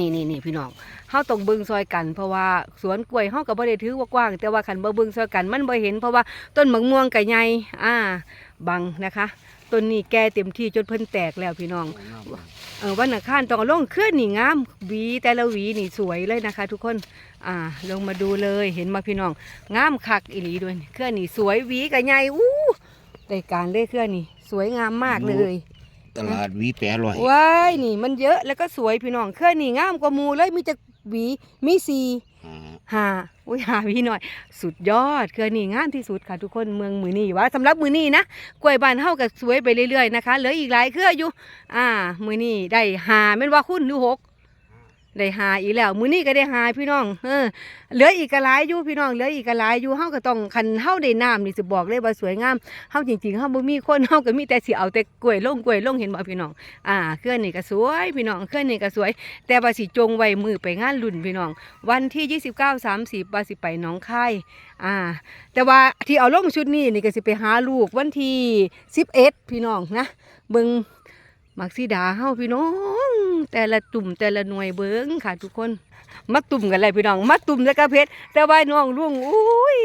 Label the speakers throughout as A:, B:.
A: นี่นี่นี่พี่น้องเฮาต้องเบิ่งซอยกันเพราะว่าสวนกล้วยเฮาก็บ่ได้ถือว่ากว้าง แต่ว่าคันบ่เบิ่งซอยกันมันบ่เห็นเพราะว่าต้นมะม่วงก็ใหญ่อ่า บังนะคะต้นนี้แก่เต็มที่จนเพิ่นแตกแล้วพี่น้องเออวันอังคารต้องลงเคลื่อนนี่งามหวีแต่ละหวีนี่สวยเลยนะคะ ทุกคนอ่าลงมาดูเลยเห็นมาพี่น้องงามคักอีหลีด้วยเคลื่อนนี่สวยหวีกับใหญ่อู้ได้การเลยเคลื่อนนี่สวยงามมากเลย
B: ตลาดหวีแปรลอย
A: ว้ายนี่มันเยอะแล้วก็สวยพี่น้องเคลื่อนนี่งามกว่าหมูเลยมีจะหวีมีสี
B: อ่า
A: หาอุ้ยหาพี่หน่อย สุดยอดเคลื่อนนี่งามที่สุดค่ะทุกคนเมืองมือนี่ว่าสำหรับมือนี่นะกล้วยบานเฮาก็สวยไปเรื่อยๆนะคะเหลืออีกหลายเครืออยู่ อ่า มือนี่ได้หาแม่นว่าคุณดูหก ได้หาอีกแล้วมื้อนี้ก็ได้หาพี่น้องเออเหลืออีกกะหลายอยู่พี่น้องเหลืออีกกะหลายอยู่เฮาก็ต้องคันเฮาได้น้ำนี่สิบอกเลยว่าสวยงามเฮาจริงๆเฮาบ่มีคนเฮาก็มีแต่สิเอาแต่กล้วยลงกล้วยลงเห็นบ่พี่น้องอ่าเคลื่อนนี่ก็สวยพี่น้องเคลื่อนนี่ก็สวย แต่ว่าสิจงไว้มือไปงานรุ่นพี่น้อง วันที่29 30ว่าสิไปหนองคายอ่า แต่ว่าที่เอาลงชุดนี้นี่ก็สิไปหาลูกวันที่11พี่น้องนะเบิ่งมักสีดาเฮาพี่น้อง แต่ละตุ่มแต่ละหน่วยเบิ้งค่ะ ทุกคนมาตุ่มกันเลยพี่น้องมาตุ่มแล้วก็เพชรแต่ว่าน้องลุงอุ้ย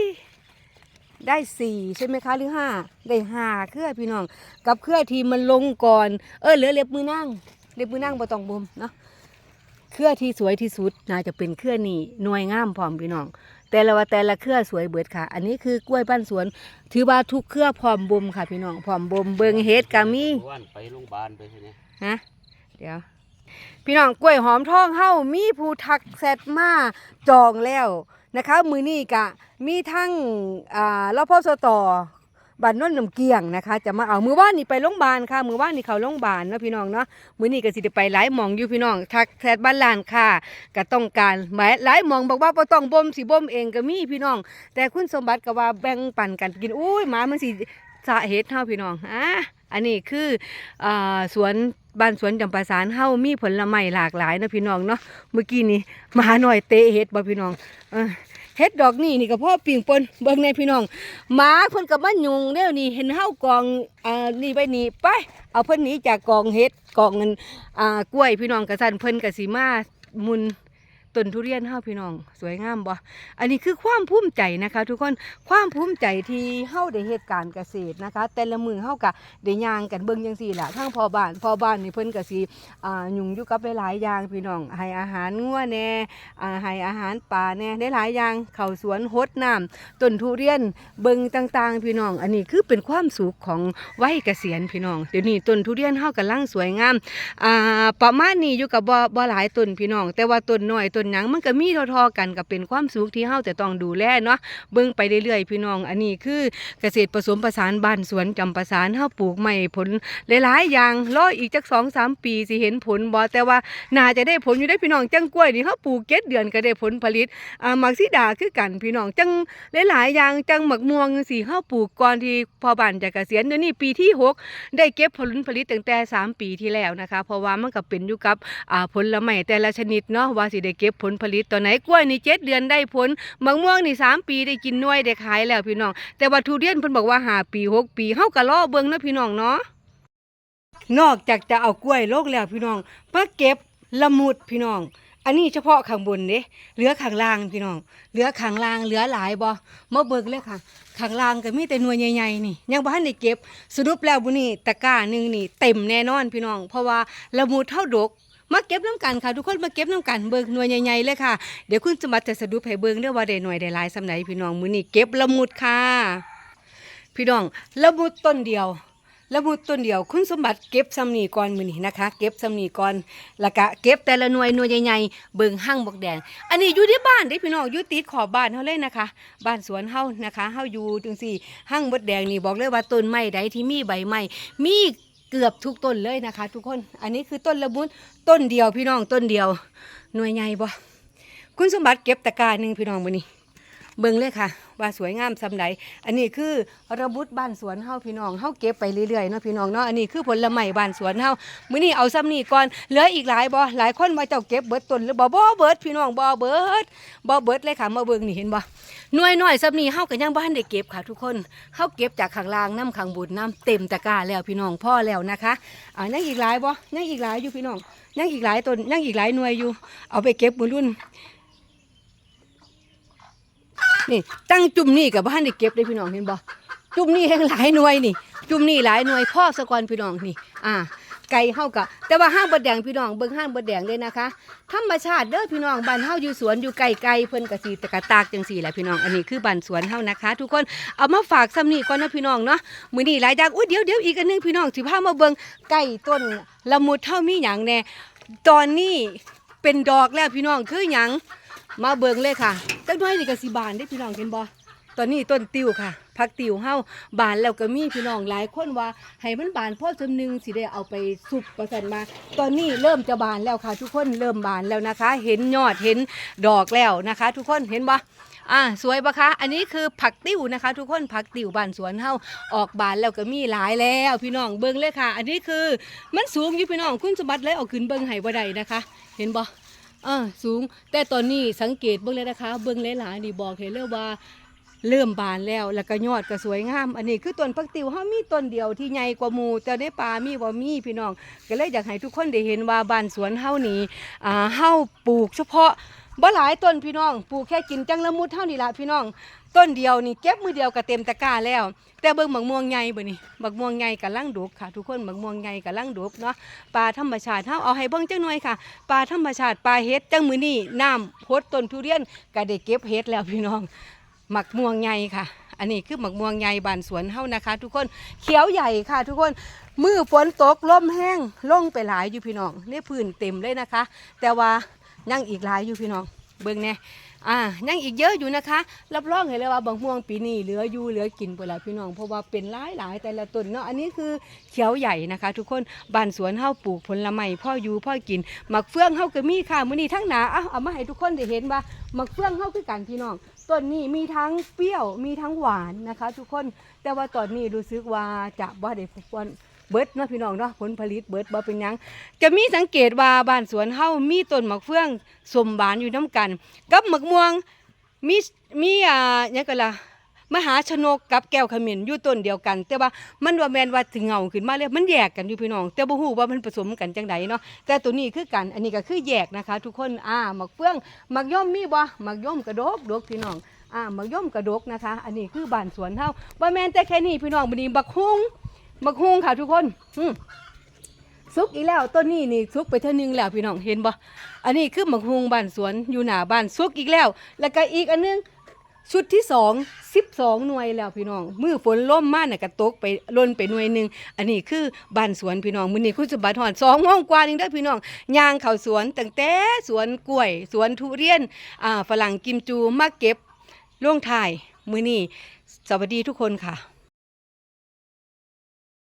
A: ได้สี่ใช่ไหมคะหรือห้าได้ห้าเครือพี่น้อง กับเครือที่มันลงก่อน เออเหลือเล็บมือนั่งเล็บมือนั่งบ่ต้องบ่มเนาะเครือที่สวยที่สุดน่าจะเป็นเครือนี่หน่วยงามพร้อมพี่น้อง แต่ละว่าแต่ละเครือสวยเบิดค่ะ อันนี้คือกล้วยบ้านสวน ถือว่าทุกเครือพร้อมบ่มค่ะพี่น้องพร้อมบ่มเบิงเฮ็ดกามี
B: วันไปโรงพยาบาลไปใช่ไหม
A: ฮะเดี๋ยว พี่น้องกล้วยหอมทองเฮามีผู้ทักแซดมาจองแล้วนะคะ มือนี้กะมีทั้งอ่ารพสตบ้านโนนน้ำเกียงนะคะ จะมาเอามือว่านนี่ไปโรงพยาบาลค่ะมือว่านนี่เขาโรงพยาบาลเนาะพี่น้องเนาะมือนี้ก็สิได้ไปหลายมองอยู่พี่น้องทักแซดบ้านลานค่ะก็ต้องการหมายหลายมองบอกว่าบ่ต้องบ่มสิบ่มเองก็มีพี่น้อง แต่คุณสมบัติก็ว่าแบ่งปันกันกินอุ้ยหมามันสิสาเหตุเฮาพี่น้องอะอันนี้คืออ่าสวน บ้านสวนจำปาสารเฮามีผลไม้หลากหลายนะพี่น้องเนาะเมื่อกี้นี่หมาหน่อยเตะเห็ดบ่พี่น้องเฮ็ดดอกนี่นี่ก็พ่อปิ่งปนเบิ่งในพี่น้องหมาเพิ่นก็มายุงเด้วนี่เห็นเฮากองอ่านี่ไปนี่ไปเอาเพิ่นหนีจากกองเฮ็ดกองเงินอ่ากล้วยพี่น้องกระสันเพิ่นก็สิมามุน ต้นทุเรียนเฮาพี่น้อง สวยงามบ่อันนี้คือความภูมิใจนะคะ ทุกคนความภูมิใจที่เฮาได้เฮ็ดการเกษตรนะคะ แต่ละมือเฮาก็ได้ย่างกันเบิ่งจังซี่ล่ะทั้งพ่อบ้านพ่อบ้านนี่เพิ่นก็สิอ่ายุ่งอยู่กับหลายๆอย่างพี่น้องให้อาหารงัวแน่อ่าให้อาหารปลาแน่ได้หลายอย่างเข้าสวนหดน้ำต้นทุเรียนเบิ่งต่างๆ พี่น้อง อันนี้คือเป็นความสุขของวัยเกษียณพี่น้อง เดี๋ยวนี้ต้นทุเรียนเฮากำลังสวยงามอ่าประมาณนี้อยู่กับบ่บ่หลายต้นพี่น้อง แต่ว่าต้นน้อยต้นหยังมันก็มีท่าๆกันก็เป็นความสุขที่เฮาจะต้องดูแลเนาะเบิ่งไปเรื่อยๆพี่น้อง อันนี้คือเกษตรผสมผสานบ้านสวนจำปาสานเฮาปลูกใหม่ผลหลายๆอย่างรออีกจักสองสามปีสิเห็นผลบ่แต่ว่าน่าจะได้ผลอยู่ได้พี่น้องจังกล้วยนี่เฮาปลูกเจ็ดเดือนก็ได้ผลผลิตอ่ามักซิดาคือกันพี่น้องจังหลายๆอย่างจังหมักม่วงสิเฮาปลูกก่อนที่พอบ้านจะเกษียณเดี๋ยวนี้ปีที่หกได้เก็บผลผลิตตั้งแต่สามปีที่แล้วนะคะ เพราะว่ามันก็เป็นอยู่กับอ่าผลไม้แต่ละชนิดเนาะว่าสิได้เก็บผลผลิตตอนไหนกล้วยนี่เจ็ดเดือนได้ผลมะม่วงนี่สามปีได้กินน่วยได้ขายแล้วพี่น้อง แต่ว่าทุเรียนเพิ่นบอกว่าหาปีหกปีเฮาก็รอเบิ่งนะพี่น้องเนาะนอกจากจะเอากล้วยโลกแล้วพี่น้องมาเก็บละมุดพี่น้อง อันนี้เฉพาะข้างบนเด้เหลือข้างล่างพี่น้อง เหลือข้างล่างเหลือหลายบ่มาเบิกเลยค่ะข้างล่างก็มีแต่หน่วยใหญ่ๆนี่ ยังบ่ทันได้เก็บ สรุปแล้วบุนี่ตะกร้าหนึงนี่เต็มแน่นอนพี่น้อง เพราะว่าละมุดเท่าดก มาเก็บน้ำกันค่ะทุกคนมาเก็บน้ำกันเบิกหน่วยใหญ่ๆเลยค่ะเดี๋ยวคุณสมบัติจะสรุปให้เบิงเด้องว่าได้หน่วยได้หลายสำไหนพี่น้องมือนี้เก็บละมุดค่ะ พี่น้องละมุดต้นเดียวละมุดต้นเดียวคุณสมบัติเก็บซ้ำนีก่อนมือนี้นะคะ เก็บซ้ำนีก่อนแล้วก็เก็บแต่ละหน่วยหน่วยใหญ่ๆเบิงห้างบกแดง อันนี้อยู่ที่บ้านเด้พี่น้องอยู่ติดขอบบ้านเฮาเลยนะคะ บ้านสวนเฮานะคะเฮาอยู่จังซี่ห้างบดแดงนี่บอกเลยว่าต้นไม้ใดที่มีใบไม้มี เกือบทุกต้นเลยนะคะ ทุกคน อันนี้คือต้นละมุนต้นเดียวพี่น้องต้นเดียว หน่วยใหญ่บ่คุณสมบัติเก็บตะกร้าหนึ่งพี่น้องวันนี้ เบิ่งเลยค่ะ ว่าสวยงามซำใดอันนี้คือระบุดบ้านสวนเฮาพี่น้องเฮาเก็บไปเรื่อยๆเนาะพี่น้องเนาะอันนี้คือผลไม้บ้านสวนเฮามื้อนี้เอาซ้ำนี้ก่อนเหลืออีกหลายบ่หลายคนว่าเจ้าเก็บเบิดต้นหรือบ่บ่เบิดพี่น้องบ่เบิดบ่เบิดเลยค่ะมาเบิ่งนี่เห็นบ่หน่วยน้อยซ้ำนี้เฮาก็ยังบ่ทันได้เก็บค่ะทุกคนเฮาเก็บจากข้างล่างน้ำข้างบนน้ำเต็มตะกร้าแล้วพี่น้องพ่อแล้วนะคะอ่ายังอีกหลายบ่ยังอีกหลายอยู่พี่น้องยังอีกหลายต้นยังอีกหลายหน่วยอยู่ เอาไปเก็บมื้อรุ่น นี่ตั้งจุ่มนี่กับบ้านได้เก็บเลยพี่น้องเห็นบ่จุ่มนี่แห่งหลายหน่วยนี่ จุ่มนี่หลายหน่วยพ่อสะกอนพี่น้องนี่ อ่า ไก่เฮากะแต่ว่าห้างบดแดงพี่น้องเบิ่งห้างบดแดงเลยนะคะธรรมชาติเด้อพี่น้องบ้านเฮาอยู่สวนอยู่ไกลๆเพิ่นกะสิตะกะตากจังซี่แหละพี่น้องอันนี้คือบ้านสวนเฮานะคะ ทุกคนเอามาฝากซ้ำนี่ก่อนนะพี่น้องเนาะมื้อนี้หลายดังอุ้ยเดี๋ยวเดี๋ยวอีกอันนึงพี่น้องสิพามาเบิ่งไก่ต้นละมุดเฮามีหยังแน่ตอนนี้เป็นดอกแล้วพี่น้องคือหยัง มาเบิ่งเลยค่ะจักหน้อยนี่ก็สิบานได้พี่น้องเห็นบ่ตอนนี้ต้นติวค่ะผักติวเฮาบานแล้วก็มีพี่น้องหลายคนว่าให้มันบานพอจำนึงสิได้เอาไปสุกประสันมา ตอนนี้เริ่มจะบานแล้วค่ะ ทุกคนเริ่มบานแล้วนะคะ เห็นยอดเห็นดอกแล้วนะคะ ทุกคนเห็นบ่อ่าสวยปะคะ อันนี้คือผักติ้วนะคะ ทุกคนผักติ้วบานสวนเฮาออกบานแล้วก็มีหลายแล้วพี่น้องเบิ่งเลยค่ะ อันนี้คือมันสูงอยู่พี่น้องคุณสมบัติเลยเอาขึ้นเบิ่งให้บ่ได้นะคะ เห็นบ่ ออสูง แต่ตอนนี้สังเกตเบื้องเลยนะคะ เบื้องหลายๆนี่บอกเห็นเลยว่าเริ่มบานแล้วแล้วก็ยอดก็สวยงาม อันนี้คือต้นพักติวเฮามีต้นเดียวที่ใหญ่กว่าหมู่แต่ในป่ามีบ่มีพี่น้อง ก็เลยอยากให้ทุกคนได้เห็นว่าบ้านสวนเฮานี่อ่าเฮาปลูกเฉพาะบ่หลายต้นพี่น้องปลูกแค่กินจังละมุดเท่านี้ละพี่น้อง ต้นเดียวนี่เก็บมือเดียวก็เต็มตะกร้าแล้ว แต่เบิ่งบักม่วงใหญ่บ่นี่บักม่วงใหญ่กำลังดกค่ะ ทุกคนบักม่วงใหญ่กำลังดกเนาะปลาธรรมชาติเฮาเอาให้เบิ่งจังหน่อยค่ะปลาธรรมชาติปลาเฮ็ดจังมื้อนี้น้ำพดต้นทุเรียนก็ได้เก็บเฮ็ดแล้วพี่น้องหมักม่วงใหญ่ค่ะ อันนี้คือหมักม่วงใหญ่บานสวนเฮานะคะ ทุกคนเขียวใหญ่ค่ะ ทุกคนมือฝนตกลมแห้งล่งไปหลายอยู่พี่น้องนี่พื้นเต็มเลยนะคะ แต่ว่ายังอีกหลายอยู่พี่น้องเบิ่งแน่ อ่ายังอีกเยอะอยู่นะคะ รับรองเห็นเลยว่าบางม่วงปีนี้เหลืออยู่เหลือกินไปแล้วพี่น้อง เพราะว่าเป็นหลายหลายแต่ละต้นเนาะ อันนี้คือเขียวใหญ่นะคะ ทุกคนบ้านสวนเฮาปลูกผลไม้พ่ออยู่พ่อกินหมักเฟืองเฮาก็มีค่ะมื้อนี้ทั้งหนาเอาเอามาให้ทุกคนได้เห็นว่าหมักเฟืองเฮาคือกันพี่น้องต้นนี้มีทั้งเปรี้ยวมีทั้งหวานนะคะ ทุกคน แต่ว่าตอนนี้รู้สึกว่าจะบ่ได้ฟุกวัน เบิดเนาะพี่น้องเนาะผลผลิตเบิดบ่เป็นหยัง จะมีสังเกตว่าบ้านสวนเฮามีต้นหมักเฟืองสมบานอยู่น้กัน กับหมักม่วงมีมีอ่าหยังก็ล่ะมหาชนกกับแก้วขมิ้นอยู่ต้นเดียวกัน แต่ว่ามันว่าแมนว่าถึงเงาขึ้นมาแล้วมันแยกกันอยู่พี่น้อง แต่บ่ฮู้ว่ามันผสมกันจังไดเนาะแต่ตัวนี้คือกัน อันนี้ก็คือแยกนะคะ ทุกคนอ่าหมักเฟืองหมักย่อมมีบ่หมักย่อมกระดกดกพี่น้องอ่าหมักย่อมกระดกนะคะ อันนี้คือบ้านสวนเฮาบ่แม่นแต่แค่นี้พี่น้องบัดนี้บักฮุ้ง บักฮุงค่ะทุกคนอืมซุกอีกแล้วต้นนี้นี่ซุกไปเท่านึงแล้วพี่น้องเห็นบ่อันนี้คือหมักฮุงบ้านสวนอยู่หน้าบ้านซุกอีกแล้ว แล้วก็อีกอันนึงชุดที่สองสิบสองหน่วยแล้วพี่น้องมือฝนล่มมาน่ะก็ตกไปล่นไปหน่วยหนึ่งอันนี้คือบ้านสวนพี่น้องมื้อนี้คุณสมบัติหอดสองโมงกว่านึงได้อพี่น้องย่างเขาสวนตั้งแต่สวนกล้วย สวนทุเรียนอ่าฝรั่งกิมจูมาเก็บล่วงถ่ายมื้อนี้สวัสดีทุกคนค่ะ